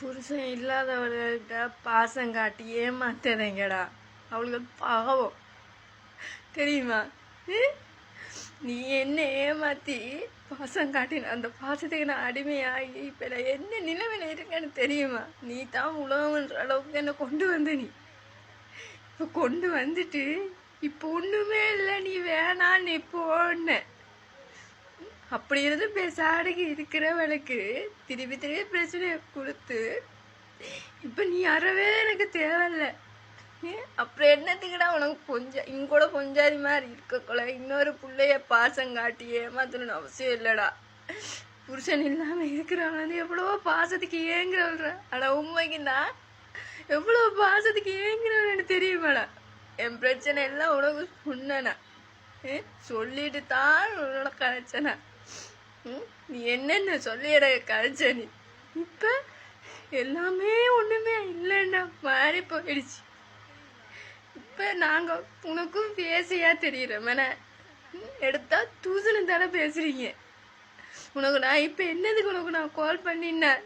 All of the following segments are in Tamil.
புருஷன் இல்லாதவர்கள்ட்ட பாசம் காட்டி ஏமாத்துறீங்கடா. அவளுக்கு பாவம். தெரியுமா? நீ என்ன ஏமாத்தி பாசம் காட்டின அந்த பாசத்துக்கு நான் அடிமையாகி இப்போ நான் என்ன நிலைமையில இருக்கேன்னு தெரியுமா? நீ தான் உலகம்ன்ற அளவுக்கு என்ன கொண்டு வந்த நீ. இப்போ கொண்டு வந்துட்டு இப்போ ஒன்றுமே இல்லை நீ வேணான்னு இப்போ போன அப்படி இருந்து பேசாடுக்கு இருக்கிறவளுக்கு திருப்பி திருப்பி பிரச்சனையை கொடுத்து இப்போ நீ அறவே எனக்கு தேவையில்ல. அப்புறம் என்னத்துக்குடா உனக்கு கொஞ்சம் இங்கூட கொஞ்சாதி மாதிரி இருக்கக்குள்ள இன்னொரு பிள்ளைய பாசம் காட்டி ஏமாத்தணும்னு அவசியம் இல்லைடா. புருஷன் இல்லாமல் இருக்கிறவன் வந்து எவ்வளவோ பாசத்துக்கு ஏங்குறவள்ற. ஆனால் உண்மைக்கு எவ்வளோ பாசத்துக்கு ஏங்குறவன் எனக்கு தெரியுமாடா. என் பிரச்சனை எல்லாம் உனக்கு சொன்னேனா. ஏ, சொல்லிட்டு தான் உன்னோட கதைச்சனா நீ என்னென்ன சொல்லிடுற எனக்கு இப்ப நீ? இப்போ எல்லாமே ஒன்றுமே இல்லைன்னா மாறி போயிடுச்சு. இப்போ நாங்கள் உனக்கும் பேசியா தெரியுறோம் எடுத்தா தூசணு தானே பேசுறீங்க. உனக்கு நான் இப்போ என்னதுக்கு உனக்கு நான் கால் பண்ணினேன்?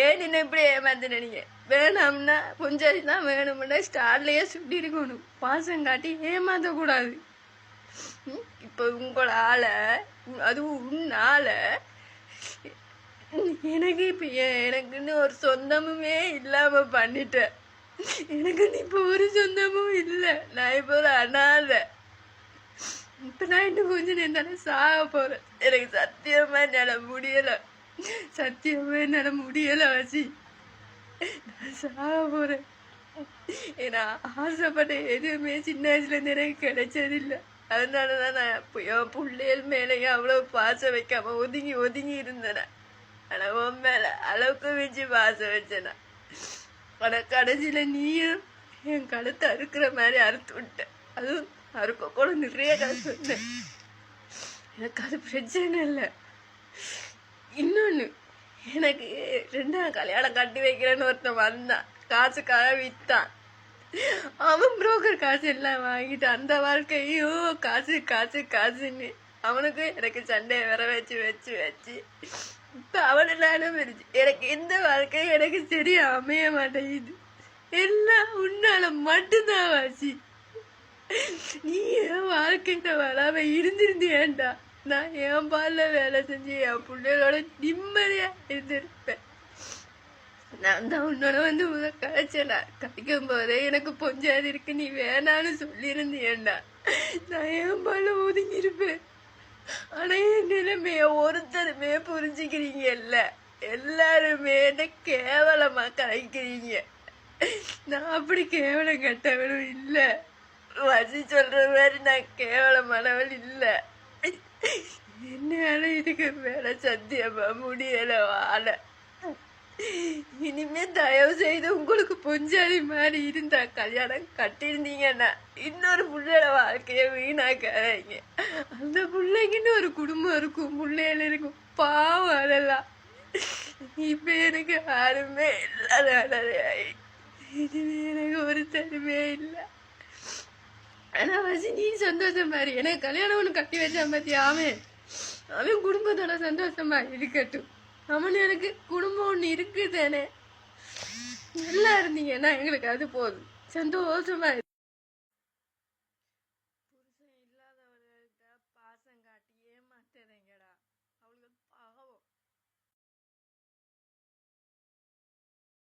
ஏன் என்ன இப்படி ஏமாத்தின நீங்க? வேணாம்னா கொஞ்சம் தான் வேணும்னா ஸ்டார்லயே சுட்டி இருக்கணும் பாசம் காட்டி ஏமாத்தக்கூடாது. இப்போ உங்களால அதுவும் உன்னால எனக்கு இப்போ எனக்குன்னு ஒரு சொந்தமுமே இல்லாம பண்ணிட்டேன் எனக்குன்னு இப்போ ஒரு சொந்தமும் இல்லை. நான் இப்போ ஒரு அனாதை. இப்போ நான் இன்னும் கொஞ்சம் நேரம் சாக போகிறேன் எனக்கு சத்தியமா என்னால் முடியலை. சத்தியமா என்னால் முடியலை வசி நான் சாக போகிறேன் ஏன்னா ஆசைப்பட்ட எதுவுமே சின்ன வயசுலேருந்து எனக்கு கிடைச்சதில்லை. அதனால தான் நான் என் பிள்ளைகள் மேலேயும் அவ்வளோ பாசம் வைக்காம ஒதுங்கி ஒதுங்கி இருந்தேன். ஆனால் உன் மேலே அளவுக்கு வச்சு பாசம் வச்சேனா ஆனால் கடைசியில் நீயும் என் கழுத்தை அறுக்கிற மாதிரி அறுத்து விட்டேன். அதுவும் அறுக்க கூட நிறைய கதை சொன்னேன் எனக்கு அது பிரச்சனை இல்லை. இன்னொன்று எனக்கு ரெண்டாம் கல்யாணம் கட்டி வைக்கிறேன்னு ஒருத்தன் வந்தான். காசுக்காக விற்றான் அவன் புரோக்கர் காசு எல்லாம் வாங்கிட்டு அந்த வாழ்க்கையோ காசு காசு காசுன்னு அவனுக்கு எனக்கு சண்டையை வர வச்சு வச்சு வச்சு. இப்போ அவன் எனக்கு எந்த வாழ்க்கையும் எனக்கு சரியா அமைய மாட்டேங்குது. எல்லாம் உன்னால மட்டும்தான் வாசி. நீ என் வாழ்க்கையில வராம இருந்திருந்தியேண்டா? நான் என் பால்ல வேலை செஞ்சு என் பிள்ளைகளோட நிம்மதியா இருந்திருப்பேன். நான் தான் உன்னோட வந்து முத கழிச்சேன்டா கழிக்கும் போதே எனக்கு பொஞ்சாது இருக்கு. நீ வேணான்னு சொல்லியிருந்தியண்டா நான் என் பால்ல ஒதுங்கியிருப்பேன்? ஆனா என் நிலைமைய ஒருத்தருமே புரிஞ்சுக்கிறீங்கல்ல. எல்லாருமே என்ன கேவலமா கலைக்கிறீங்க. நான் அப்படி கேவலம் கட்டவனும் இல்ல. வசி சொல்ற மாதிரி நான் கேவலமானவள் இல்ல. என்னால இதுக்கு மேல சத்தியமா முடியல வாழ. இனிமே தயவு செய்து உங்களுக்கு பொஞ்சாதி மாதிரி இருந்தா கல்யாணம் கட்டியிருந்தீங்கன்னா இன்னொரு புள்ளையோட வாழ்க்கைய வீணாக்காதீங்க. அந்த பிள்ளைங்கன்னு ஒரு குடும்பம் இருக்கும் பிள்ளைகள் இருக்கும். பாவம் அதெல்லாம். இப்ப எனக்கு யாருமே இல்லாத அழகாயி இனிமே எனக்கு ஒரு தருமே இல்லை. ஆனா வசி நீ சந்தோஷம் பாரு. எனக்கு கல்யாணம் ஒன்று கட்டி வச்சான் பாத்தியா அவன் அவன் குடும்பத்தோட சந்தோஷமா இருக்கட்டும். அவன் எனக்கு குடும்பம் ஒன்று இருக்குதானே? நல்லா இருந்தீங்கன்னா எங்களுக்கு அது போதும். சந்தோஷமா